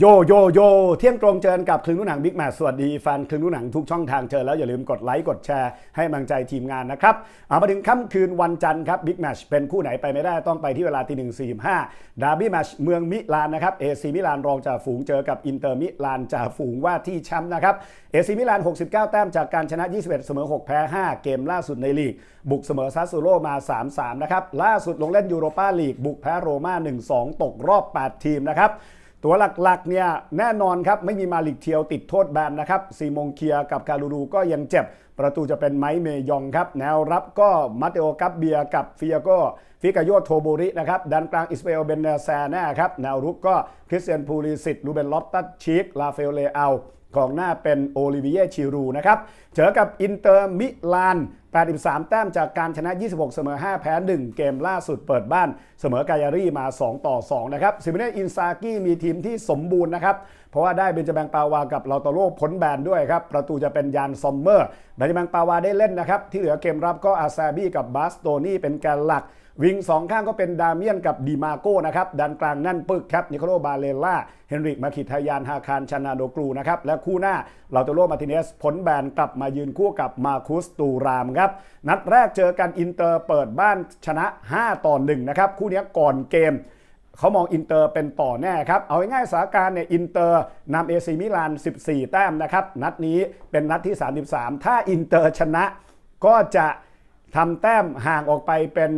โยโยโยเที่ยงตรงเจอกับคลึงนุ่หนังบิ๊กแมสวัสดีแฟนคลึงนุ่หนังทุกช่องทางเจอแล้วอย่าลืมกดไลค์กดแชร์ให้กำลังใจทีมงานนะครับเอามาถึงค่ำคืนวันจันทร์ครับบิ๊กแมชเป็นคู่ไหนไปไม่ได้ต้องไปที่เวลาตีหนึ่งสี่ห้าดาร์บี้แมชเมืองมิลานนะครับเอซีมิลานรองจ่าฝูงเจอกับอินเตอร์มิลานจ่าฝูงว่าที่แชมป์นะครับเอซีมิลาน 69 แต้มจากการชนะ 21 เสมอ 6 แพ้ 5 เกมล่าสุดในลีก บุกเสมอซาสซูโรมา 3-3 นะครับล่าสุดลงเล่นยูโรปาลีกบุกแพ้โรม่า1-2 ตกรอบ 8 ทีมนะครับ ตัวหลักๆเนี่ยแน่นอนครับไม่มีมาลิกเทียวติดโทษแบนนะครับซีมงเคียกับการูรูก็ยังเจ็บ ประตูจะเป็นไมค์เมยองครับ แนวรับก็มาเตโอกัปเบียกับฟิยาโกฟิกาโยโทโบรินะครับดันกลางอิสเปลเบนเนแซน่าครับแนวรุกก็คริสเตียนพูลิสิตลูเบนลอฟตัสชีกลาเฟลเลอากองหน้าเป็นโอลิเวียชิรูนะครับเจอกับอินเตอร์มิลาน 83 แต้มจากการชนะ 26 เสมอ 5 แพ้ 1 เกมล่าสุดเปิดบ้านเสมอกายารี่มา 2 ต่อ 2 นะครับซิมเนอินซากิมีทีมที่สมบูรณ์นะครับ เพราะว่าได้เบนจาแบงปาวากับลาโตโรพ้นแบนด้วยครับ ประตูจะเป็นยานซอมเมอร์เบนจาแบงปาวาได้เล่นนะครับ ที่เหลือเกมรับก็อาซาบีกับบาสโตนี่เป็นแกนหลักวิงสองข้างก็เป็นดาเมียนกับดีมาโก้นะครับดันกลางนั่นปึกครับนิโคลบาเลล่าเฮนริกมาคิทายานฮาคารชานาโดกรูนะครับและคู่หน้าลาโตโรมาติเนสพ้นแบนกลับมายืนคู่กับมาคุสตูรามครับนัดแรกเจอกันอินเตอร์เปิดบ้านชนะ 5 ต่อ1นะครับ คู่นี้ก่อนเกมเขามองอินเตอร์เป็นต่อแน่ครับ เอาง่ายๆสถานการณ์เนี่ยอินเตอร์นำเอซีมิลาน 14 แต้มนะครับ นัดนี้เป็นนัดที่ 33 ถ้าอินเตอร์ชนะก็จะทำแต้มห่างออกไปเป็น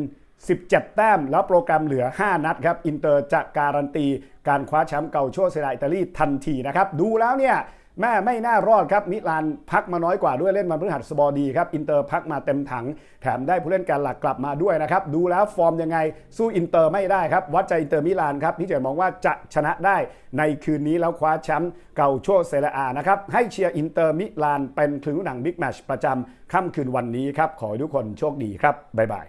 17 แต้ม แล้วโปรแกรมเหลือ 5 นัดครับ อินเตอร์จะการันตี การคว้าแชมป์เก่าโชว์เซราอิตาลีทันทีนะครับ ดูแล้วเนี่ย แม่ไม่น่ารอดครับมิลานพักมาน้อยกว่าด้วยเล่นมาพฤหัสบดีครับอินเตอร์พักมาเต็มถัง แถมได้ผู้เล่นการหลักกลับมาด้วยนะครับดูแล้วฟอร์มยังไงสู้อินเตอร์ไม่ได้ครับวัดใจอินเตอร์มิลานครับพี่เจ๋มองว่าจะชนะได้ในคืนนี้แล้วคว้าแชมป์เก่าโชว์เซรอานะครับให้เชียร์อินเตอร์มิลานเป็นคลึงหนังบิ๊กแมชประจำค่ำคืนวันนี้ครับขอให้ทุกคนโชคดีครับบ๊ายบาย